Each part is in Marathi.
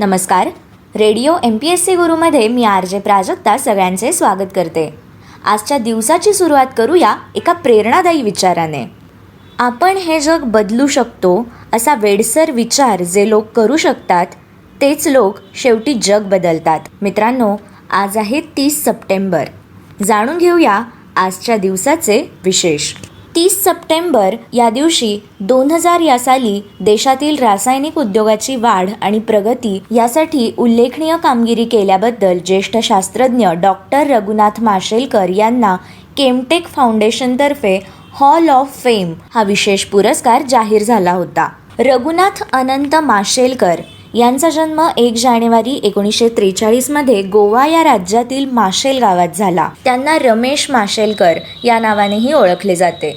नमस्कार. Radio M P S C गुरुमध्ये मी आर जे प्राजक्ता सगळ्यांचे स्वागत करते. आजच्या दिवसाची सुरुवात करूया एका प्रेरणादायी विचाराने. आपण हे जग बदलू शकतो असा वेडसर विचार जे लोक करू शकतात तेच लोक शेवटी जग बदलतात. मित्रांनो आज आहे तीस सप्टेंबर. जाणून घेऊया आजच्या दिवसाचे विशेष. तीस सप्टेंबर या दिवशी दोन हजार या साली देशातील रासायनिक उद्योगाची वाढ आणि प्रगती यासाठी उल्लेखनीय कामगिरी केल्याबद्दल ज्येष्ठ शास्त्रज्ञ डॉक्टर रघुनाथ माशेलकर यांना केमटेक फाउंडेशनतर्फे हॉल ऑफ फेम हा विशेष पुरस्कार जाहीर झाला होता. रघुनाथ अनंत माशेलकर यांचा जन्म एक जानेवारी एकोणीसशे त्रेचाळीसमध्ये गोवा या राज्यातील माशेल गावात झाला. त्यांना रमेश माशेलकर या नावानेही ओळखले जाते.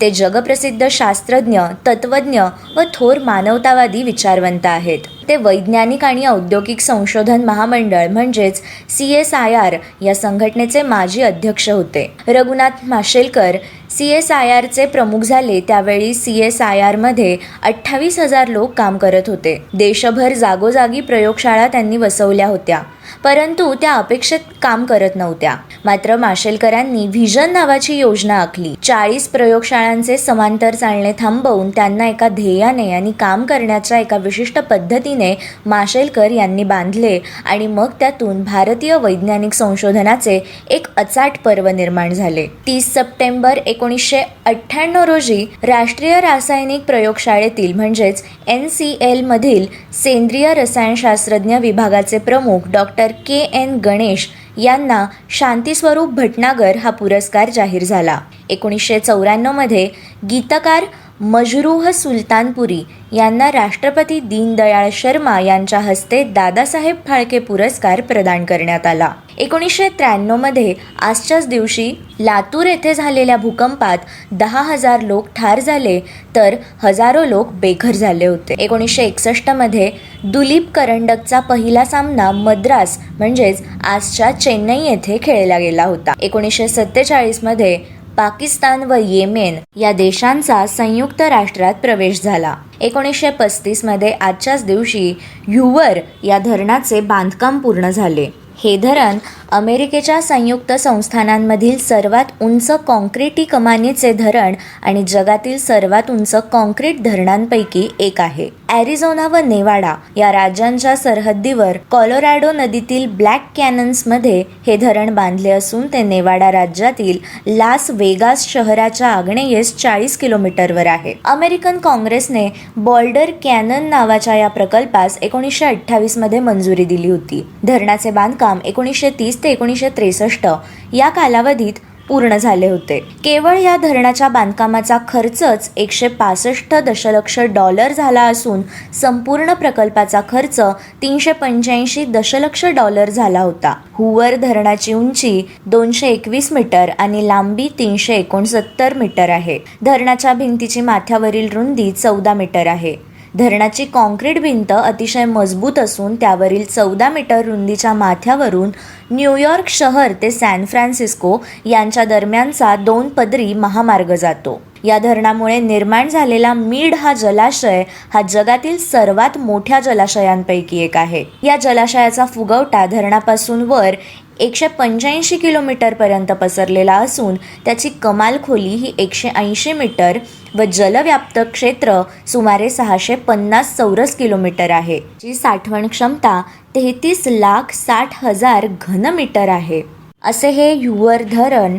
ते जगप्रसिद्ध शास्त्रज्ञ तत्वज्ञ व थोर मानवतावादी विचारवंत आहेत. ते वैज्ञानिक आणि औद्योगिक संशोधन महामंडळ म्हणजेच सी एस आय आर या संघटनेचे माजी अध्यक्ष होते. Raghunath Mashelkar C S I आरचे प्रमुख झाले त्यावेळी सी एस आय आरमध्ये अठ्ठावीस हजार लोक काम करत होते. देशभर जागोजागी प्रयोगशाळा त्यांनी वसवल्या होत्या. परंतु त्या अपेक्षित काम करत नव्हत्या. मात्र माशेलकरांनी व्हिजन नावाची योजना आखली. चाळीस प्रयोगशाळांचे समांतर चालणे थांबवून त्यांना एका ध्येयाने आणि काम करण्याच्या एका विशिष्ट पद्धतीने माशेलकर यांनी बांधले आणि मग त्यातून भारतीय वैज्ञानिक संशोधनाचे एक अचाट पर्व निर्माण झाले. तीस सप्टेंबर एक एकोणीसशे अठ्ठ्याण्णव रोजी राष्ट्रीय रासायनिक प्रयोगशाळेतील म्हणजेच एन सी एलमधील सेंद्रिय रसायनशास्त्रज्ञ विभागाचे प्रमुख डॉक्टर के एन गणेश यांना शांतीस्वरूप भटनागर हा पुरस्कार जाहीर झाला. एकोणीसशे चौऱ्याण्णवमध्ये गीतकार मजरूह सुलतानपुरी यांना राष्ट्रपती दीनदयाळ शर्मा यांच्या हस्ते दादासाहेब फाळके पुरस्कार प्रदान करण्यात आला. एकोणीसशे त्र्याण्णवमध्ये आजच्याच दिवशी लातूर येथे झालेल्या भूकंपात दहा हजार लोक ठार झाले तर हजारो लोक बेघर झाले होते. एकोणीसशे एकसष्टमध्ये दुलीप करंडकचा पहिला सामना मद्रास म्हणजेच आजच्या चेन्नई येथे खेळला गेला होता. एकोणीसशे सत्तेचाळीसमध्ये पाकिस्तान व येमेन या देशांचा संयुक्त राष्ट्रात प्रवेश झाला. एकोणीसशे पस्तीसमध्ये आजच्याच दिवशी ह्युवर या धरणाचे बांधकाम पूर्ण झाले. हे धरण अमेरिकेच्या संयुक्त संस्थानांमधील सर्वात उंच काँक्रीटी कमानीचे धरण आणि जगातील सर्वात उंच कॉन्क्रीट धरणांपैकी एक आहे. ॲरिझोना व नेवाडा या राज्यांच्या सरहद्दीवर कॉलोरॅडो नदीतील ब्लॅक कॅनन्समध्ये हे धरण बांधले असून ते नेवाडा राज्यातील लास वेगास शहराच्या आग्नेयेस चाळीस किलोमीटरवर आहे. अमेरिकन काँग्रेसने बॉल्डर कॅनन नावाच्या या प्रकल्पास एकोणीसशे अठ्ठावीसमध्ये मंजुरी दिली होती. धरणाचे बांधकाम एकोणीसशे तीस ते एकोणीसशे त्रेसष्ट या कालावधीत पूर्ण झाले होते. केवळ या धरणाच्या बांधकामाचा खर्चच एकशे पासष्ट दशलक्ष डॉलर झाला असून संपूर्ण प्रकल्पाचा खर्च तीनशे पंच्याऐंशी दशलक्ष डॉलर झाला होता. हुवर धरणाची उंची दोनशे एकवीस मीटर आणि लांबी तीनशे एकोणसत्तर मीटर आहे. धरणाच्या भिंतीची माथ्यावरील रुंदी चौदा मीटर आहे. धरणाची कॉन्क्रीट भिंत अतिशय मजबूत असून त्यावरील चौदा मीटर रुंदीच्या माथ्यावरून न्यूयॉर्क शहर ते सॅन फ्रान्सिस्को यांच्या दरम्यानचा दोन पदरी महामार्ग जातो. या धरणामुळे निर्माण झालेला मीड हा जलाशय हा जगातील सर्वात मोठ्या जलाशयांपैकी एक आहे. या जलाशयाचा फुगवटा धरणापासून वर एकशे पंच्याऐंशी किलोमीटरपर्यंत पसरलेला असून त्याची कमाल खोली ही एकशे ऐंशी मीटर व जलव्याप्त क्षेत्र सुमारे सहाशे पन्नास चौरस किलोमीटर आहे. जी साठवण क्षमता तेहतीस लाख साठ हजार घनमीटर आहे. असे हे युवर धरण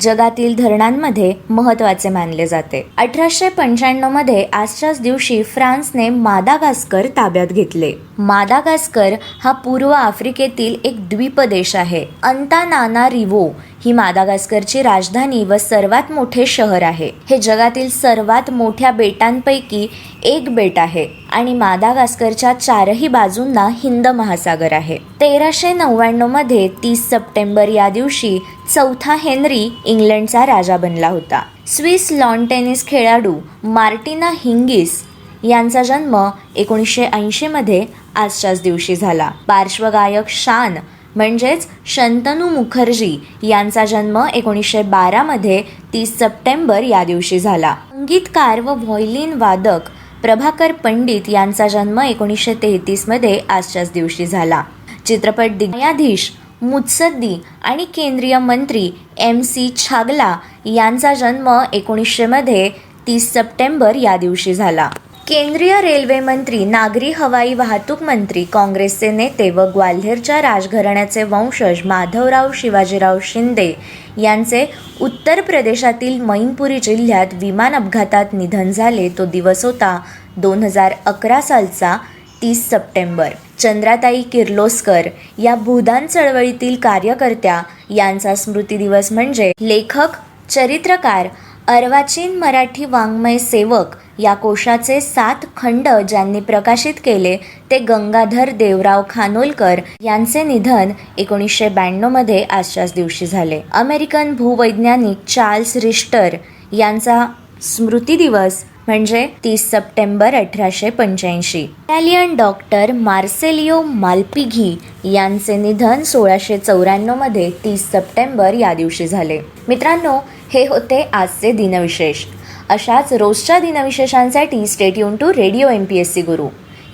जगातील धरणांमध्ये महत्त्वाचे मानले जाते. अठराशे पंच्याण्णवमध्ये आजच्याच दिवशी फ्रान्सने मादागास्कर ताब्यात घेतले. मादागास्कर हा पूर्व आफ्रिकेतील एक द्वीपदेश आहे. अंतानाना रिवो ही मादागास्करची राजधानी व सर्वात मोठे शहर आहे. हे जगातील सर्वात मोठ्या बेटांपैकी एक बेट आहे आणि मादागास्करच्या चारही बाजूंना हिंद महासागर आहे. तेराशे नव्याण्णवमध्ये तीस सप्टेंबर या दिवशी चौथा हेनरी इंग्लंडचा राजा बनला होता. स्विस लॉन टेनिस खेळाडू मार्टिना हिंगिस यांचा जन्म एकोणीसशे ऐंशीमध्ये आजच्याच दिवशी झाला. पार्श्वगायक शान म्हणजेच शंतनू मुखर्जी यांचा जन्म एकोणीसशे बारामध्ये तीस सप्टेंबर या दिवशी झाला. संगीतकार व व्हॉयलिन वादक प्रभाकर पंडित यांचा जन्म एकोणीसशे तेहतीसमध्ये आजच्याच दिवशी झाला. चित्रपट न्यायाधीश मुत्सद्दी आणि केंद्रीय मंत्री एम सी छागला यांचा जन्म एकोणीसशेमध्ये तीस सप्टेंबर या दिवशी झाला. केंद्रीय रेल्वे मंत्री नागरी हवाई वाहतूक मंत्री काँग्रेसचे नेते व ग्वाल्हेरच्या राजघराण्याचे वंशज माधवराव शिवाजीराव शिंदे यांचे उत्तर प्रदेशातील मैनपुरी जिल्ह्यात विमान अपघातात निधन झाले. तो दिवस होता दोन हजार अकरा सालचा तीस सप्टेंबर. चंद्राताई किर्लोस्कर या भूदान चळवळीतील कार्यकर्त्या यांचा स्मृतिदिवस म्हणजे लेखक चरित्रकार अर्वाचीन मराठी वाङ्मय सेवक या कोशाचे सात खंड ज्यांनी प्रकाशित केले ते गंगाधर देवराव खानोलकर यांचे निधन एकोणीसशे ब्याण्णवमध्ये आजच्याच दिवशी झाले. अमेरिकन भूवैज्ञानिक चार्ल्स रिस्टर यांचा स्मृती दिवस म्हणजे तीस सप्टेंबर अठराशे पंच्याऐंशी. इटालियन डॉक्टर मार्सेलिओ माल्पिघी यांचे निधन सोळाशे चौऱ्याण्णवमध्ये तीस सप्टेंबर या दिवशी झाले. मित्रांनो हे होते आजचे दिनविशेष. अशाच रोजच्या दिनविशेषांसाठी stay tuned to radio M P S C Guru